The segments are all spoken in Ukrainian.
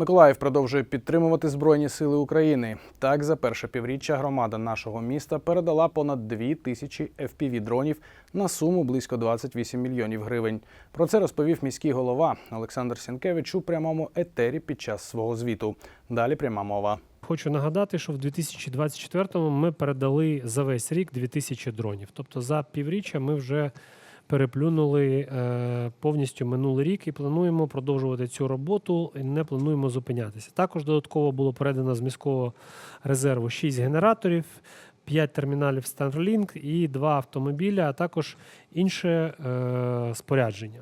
Миколаїв продовжує підтримувати Збройні Сили України. Так, за перше півріччя громада нашого міста передала понад дві тисячі FPV-дронів на суму близько 28 мільйонів гривень. Про це розповів міський голова Олександр Сінкевич у прямому етері під час свого звіту. Далі пряма мова. Хочу нагадати, що в 2024-му ми передали за весь рік 2000 дронів. Тобто за півріччя ми вже переплюнули е, повністю минулий рік і плануємо продовжувати цю роботу і не плануємо зупинятися. Також додатково було передано з міського резерву 6 генераторів, 5 терміналів Starlink і 2 автомобіля, а також інше е, спорядження.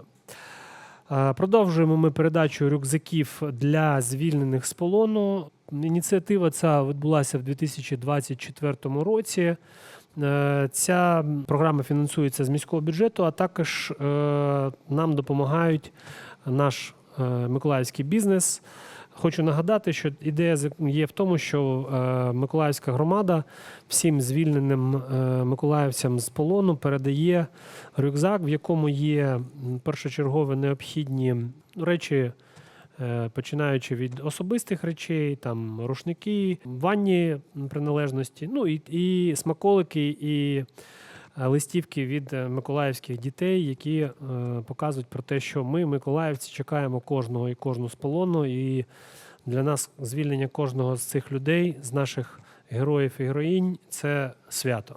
Е, Продовжуємо ми передачу рюкзаків для звільнених з полону. Ініціатива ця відбулася в 2024 році. Е, Ця програма фінансується з міського бюджету, а також е, нам допомагають наш е, миколаївський бізнес. Хочу нагадати, що ідея є в тому, що Миколаївська громада всім звільненим миколаївцям з полону передає рюкзак, в якому є м, першочергово необхідні речі, починаючи від особистих речей, там рушники, ванні приналежності, ну і, і смаколики, і е, листівки від е, миколаївських дітей, які е, показують про те, що ми, миколаївці, чекаємо кожного і кожну з полону. І для нас звільнення кожного з цих людей, з наших героїв і героїнь, це свято.